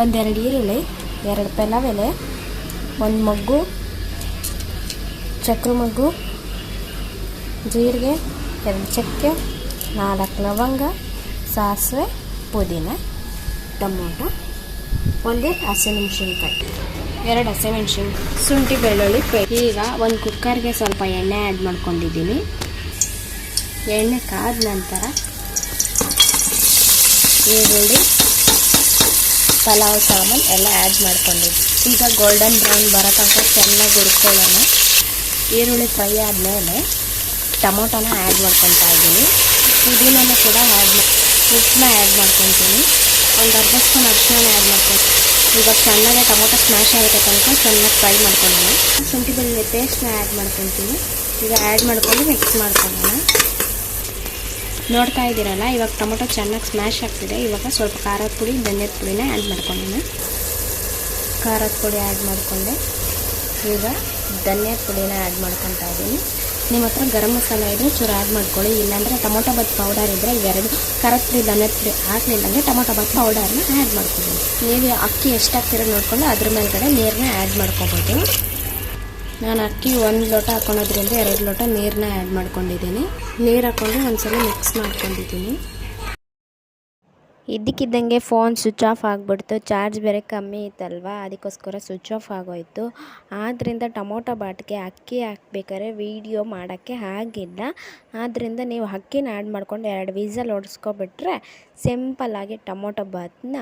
ಒಂದೆರಡು ಈರುಳ್ಳಿ, ಎರಡು ಪಲಾವ್ ಎಲೆ ಒಂದು ಮಗ್ಗು, ಚಕ್ರ ಮಗ್ಗು, ಜೀರಿಗೆ, ಎರಡು ಚಕ್ಕೆ, ನಾಲ್ಕು ಲವಂಗ, ಸಾಸಿವೆ, ಪುದೀನ, ಟೊಮೊಟೊ, ಒಂದೇ ಹಸಿಮೆಣ್ಸಿನ್ಕಾಯಿ, ಎರಡು ಹಸಿಮೆಣ್ಸಿನ್ಕಾಯಿ, ಶುಂಠಿ ಬೆಳ್ಳುಳ್ಳಿ ಪೇಸ್ಟ್. ಈಗ ಒಂದು ಕುಕ್ಕರ್ಗೆ ಸ್ವಲ್ಪ ಎಣ್ಣೆ ಆ್ಯಡ್ ಮಾಡ್ಕೊಂಡಿದ್ದೀನಿ. ಎಣ್ಣೆ ಕಾದ ನಂತರ ಈರುಳ್ಳಿ ಪಲಾವ್, ಸಾಮಾನು ಎಲ್ಲ ಆ್ಯಡ್ ಮಾಡ್ಕೊಂಡಿದ್ವಿ. ಈಗ ಗೋಲ್ಡನ್ ಬ್ರೌನ್ ಬರೋ ತನಕ ಚೆನ್ನಾಗಿ ಹುರ್ಕೊಳ್ಳೋಣ. ಈರುಳ್ಳಿ ಫ್ರೈ ಆದಮೇಲೆ ಟೊಮೊಟೊನ ಆ್ಯಡ್ ಮಾಡ್ಕೊತಾ ಇದ್ದೀನಿ. ಪುದೀನನ ಕೂಡ ಆ್ಯಡ್ ಮಾ ಉಪ್ಪನ್ನ ಆ್ಯಡ್ ಮಾಡ್ಕೊತೀನಿ. ಒಂದು ಅರ್ಧ ಸ್ಪೂನ್ ಅರಿಶಿನ ಆ್ಯಡ್ ಮಾಡ್ಕೊತೀನಿ. ಇವಾಗ ಚೆನ್ನಾಗಿ ಟೊಮೊಟೊ ಸ್ಮ್ಯಾಶ್ ಆಗುತ್ತೆ ತನಕ ಚೆನ್ನಾಗಿ ಫ್ರೈ ಮಾಡ್ಕೊಳ್ಳೋಣ. ಶುಂಠಿ ಬೆಳ್ಳುಳ್ಳಿ ಪೇಸ್ಟ್ನ ಆ್ಯಡ್ ಮಾಡ್ಕೊತೀನಿ. ಈಗ ಆ್ಯಡ್ ಮಾಡ್ಕೊಂಡು ಮಿಕ್ಸ್ ಮಾಡ್ಕೊಳ್ಳೋಣ. ನೋಡ್ತಾ ಇದ್ದೀರಲ್ಲ, ಇವಾಗ ಟೊಮೊಟೊ ಚೆನ್ನಾಗಿ ಸ್ಮ್ಯಾಶ್ ಆಗ್ತಿದೆ. ಇವಾಗ ಸ್ವಲ್ಪ ಖಾರದ ಪುಡಿ ಧನಿಯದ ಪುಡಿನ ಆ್ಯಡ್ ಮಾಡ್ಕೊಂಡಿನಿ. ಖಾರದ ಪುಡಿ ಆ್ಯಡ್ ಮಾಡಿಕೊಂಡೆ. ಈಗ ಧನ್ಯದ ಪುಡಿನ ಆ್ಯಡ್ ಮಾಡ್ಕೊತಾ ಇದ್ದೀನಿ. ನಿಮ್ಮ ಹತ್ರ ಗರಂ ಮಸಾಲ ಇದ್ದರೆ ಚೂರು ಆ್ಯಡ್ ಮಾಡ್ಕೊಳ್ಳಿ. ಇಲ್ಲಾಂದರೆ ಟೊಮೊಟೊ ಬತ್ ಪೌಡರ್ ಇದ್ದರೆ ಇವೆರಡು. ಖಾರದ ಪುಡಿ, ಧನ್ಯದ ಪುಡಿ ಹಾಕಲಿಲ್ಲ ಅಂದರೆ ಟೊಮೊಟೊ ಬಾತ್ ಪೌಡರ್ನ ಆ್ಯಡ್ ಮಾಡ್ಕೊಬೋದು ನೀವು ಅಕ್ಕಿ ಎಷ್ಟು ನೋಡ್ಕೊಂಡು ಅದ್ರ ಮೇಲ್ಗಡೆ ನೀರನ್ನ ಆ್ಯಡ್ ಮಾಡ್ಕೊಬೋದು. ನಾನು ಅಕ್ಕಿ ಒಂದು ಲೋಟ ಹಾಕೊಳೋದ್ರಿಂದ ಎರಡು ಲೋಟ ನೀರನ್ನ ಆ್ಯಡ್ ಮಾಡ್ಕೊಂಡಿದ್ದೀನಿ. ನೀರು ಹಾಕ್ಕೊಂಡು ಒಂದ್ಸಲ ಮಿಕ್ಸ್ ಮಾಡ್ಕೊಂಡಿದ್ದೀನಿ. ಇದ್ದಕ್ಕಿದ್ದಂಗೆ ಫೋನ್ ಸ್ವಿಚ್ ಆಫ್ ಆಗಿಬಿಡ್ತು. ಚಾರ್ಜ್ ಬೇರೆ ಕಮ್ಮಿ ಇತ್ತಲ್ವ? ಅದಕ್ಕೋಸ್ಕರ ಸ್ವಿಚ್ ಆಫ್ ಆಗೋಯಿತು. ಆದ್ದರಿಂದ ಟೊಮೊಟೊ ಬಾಟ್ಗೆ ಅಕ್ಕಿ ಹಾಕ್ಬೇಕಾದ್ರೆ ವೀಡಿಯೋ ಮಾಡೋಕ್ಕೆ ಆಗಿಲ್ಲ. ಆದ್ದರಿಂದ ನೀವು ಅಕ್ಕಿನ ಆ್ಯಡ್ ಮಾಡ್ಕೊಂಡು ಎರಡು ವೀಸಲ್ ಓಡಿಸ್ಕೊಬಿಟ್ರೆ ಸಿಂಪಲ್ಲಾಗಿ ಟೊಮೊಟೊ ಬಾತನ್ನ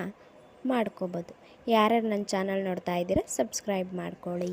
ಮಾಡ್ಕೋಬೋದು. ಯಾರ್ಯಾರು ನನ್ನ ಚಾನಲ್ ನೋಡ್ತಾ ಇದ್ದೀರಾ ಸಬ್ಸ್ಕ್ರೈಬ್ ಮಾಡ್ಕೊಳ್ಳಿ.